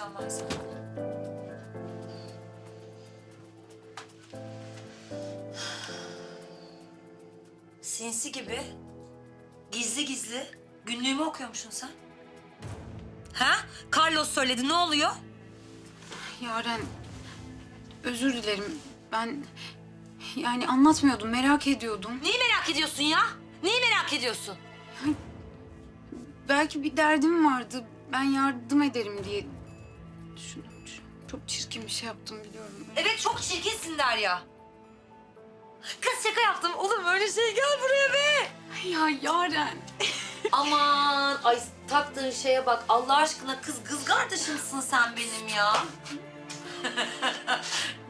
yapacağım ben sana? Sinsi gibi, gizli gizli günlüğümü okuyormuşsun sen. Ha? Carlos söyledi, ne oluyor? Yaren, özür dilerim. Ben yani anlatmıyordum, merak ediyordum. Neyi merak ediyorsun ya? Neyi merak ediyorsun? Belki bir derdim vardı. Ben yardım ederim diye düşündüm. Çok çirkin bir şey yaptım biliyorum. Evet çok çirkinsin Derya. Kız şaka yaptım. Olur mu öyle şey? Gel buraya be. Ya Yaren. Aman ay taktığın şeye bak. Allah aşkına kız kız kardeşimsin sen benim ya.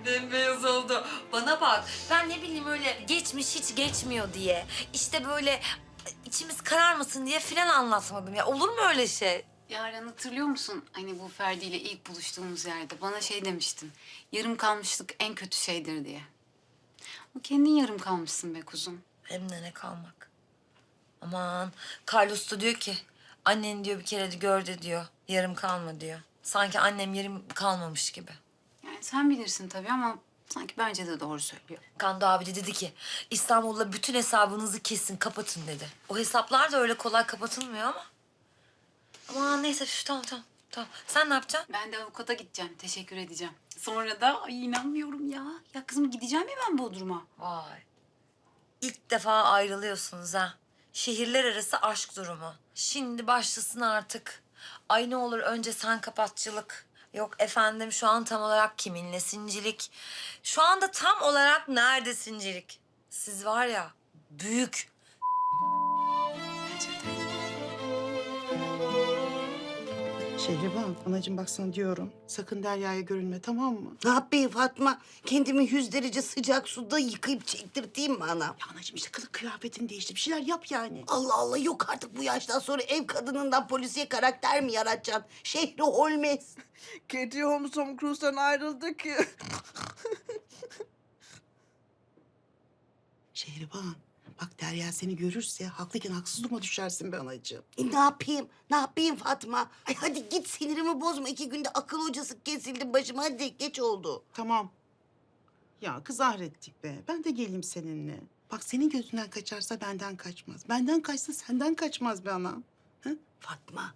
Bembeyaz oldu. Bana bak. Ben ne bileyim öyle geçmiş hiç geçmiyor diye. İşte böyle içimiz kararmasın diye filan anlatmadım ya. Olur mu öyle şey? Yaren hatırlıyor musun? Hani bu Ferdi ile ilk buluştuğumuz yerde bana şey demiştin. Yarım kalmışlık en kötü şeydir diye. O kendin yarım kalmışsın be kuzum. Hem de ne kalmak. Aman Carlos da diyor ki annen diyor bir kere de gör de diyor yarım kalma diyor. Sanki annem yarım kalmamış gibi. Yani sen bilirsin tabii ama sanki bence de doğru söylüyor. Kando abi de dedi ki İstanbul'da bütün hesabınızı kesin kapatın dedi. O hesaplar da öyle kolay kapatılmıyor ama. Aman neyse üf, tamam tamam tamam. Sen ne yapacaksın? Ben de avukata gideceğim, teşekkür edeceğim. Sonra da ay inanmıyorum ya. Ya kızım gideceğim ya ben Bodrum'a. Vay. İlk defa ayrılıyorsunuz ha. Şehirler arası aşk durumu. Şimdi başlasın artık. Ay ne olur önce sen kapatçılık. Yok efendim şu an tam olarak kiminlesincilik. Şu anda tam olarak neredesincilik. Siz var ya büyük. Şehriban, anacığım bak sana diyorum. Sakın Derya'ya görünme tamam mı? Ne yapayım Fatma? Kendimi yüz derece sıcak suda yıkayıp çektirteyim mi ana? Ya anacığım işte kılık kıyafetin değişti. Bir şeyler yap yani. Allah Allah yok artık bu yaştan sonra ev kadınından polisiye karakter mi yaratacaksın? Şehri Holmes. Katie Holmes Tom Cruise'dan ayrıldı ki. Şehriban, bak Derya seni görürse haklıyken haksız duruma düşersin be anacığım. E ne yapayım? Ne yapayım Fatma? Ay hadi git sinirimi bozma. İki günde akıl hocası kesildi başıma. Hadi geç oldu. Tamam. Ya kız ahrettik be. Ben de geleyim seninle. Bak senin gözünden kaçarsa benden kaçmaz. Benden kaçsa senden kaçmaz be anam. Hı? Fatma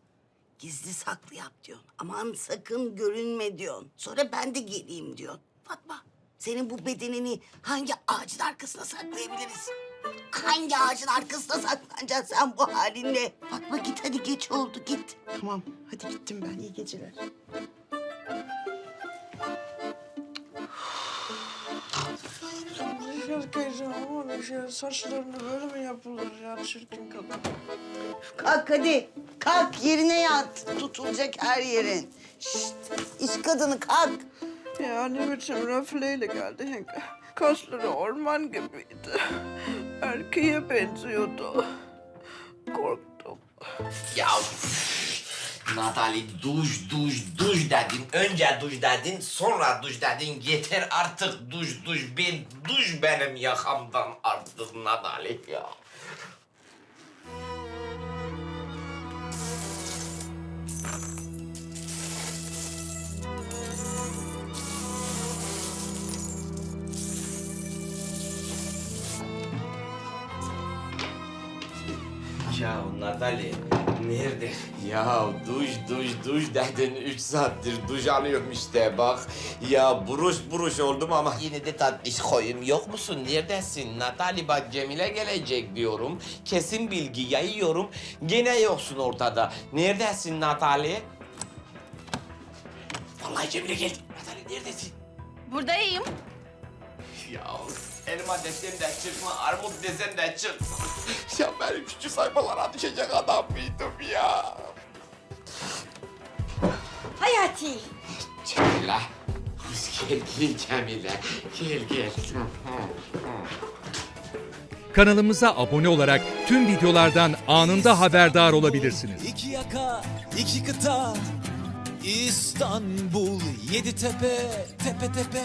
gizli saklı yap diyorsun. Aman sakın görünme diyorsun. Sonra ben de geleyim diyorsun. Fatma senin bu bedenini hangi ağacın arkasına saklayabiliriz? Hangi ağacın arkasına saklanacaksın sen bu halinle? Fatma git hadi geç oldu git. Tamam, hadi gittim ben. İyi geceler. Ya saçlarını böyle mi yapılır ya çirkin kadın? Kalk hadi. Kalk yerine yat. Tutulacak her yerin. Şşt, iş kadını kalk. Ya ne biçim rafleyle geldi yenge. Kaşları orman gibiydi. Erkeğe benziyordu. Korktum. Ya Natali duş duş duş dedin. Önce duş dedin sonra duş dedin. Yeter artık duş duş. Ben duş benim yakamdan artık Natali ya. Ya Natali nerede? Ya duş duş duş dedin üç saattir duş alıyorum işte bak. Ya buruş buruş oldum ama yine de tatlış koyun yok musun? Neredesin? Natali bak Cemile gelecek diyorum. Kesin bilgi yayıyorum. Gene yoksun ortada. Neredesin Natali? Vallahi Cemile geldi. Natali neredesin? Buradayım. Elma desem de çıkma, armut desem de çıkma. ya ben küçük sayfalara düşecek adam mıydım ya? Hayati. Cemile. Hoş geldin Cemile. Gel gel. Kanalımıza abone olarak tüm videolardan anında haberdar olabilirsiniz. İki yaka, iki kıta, İstanbul, yedi tepe, tepe tepe.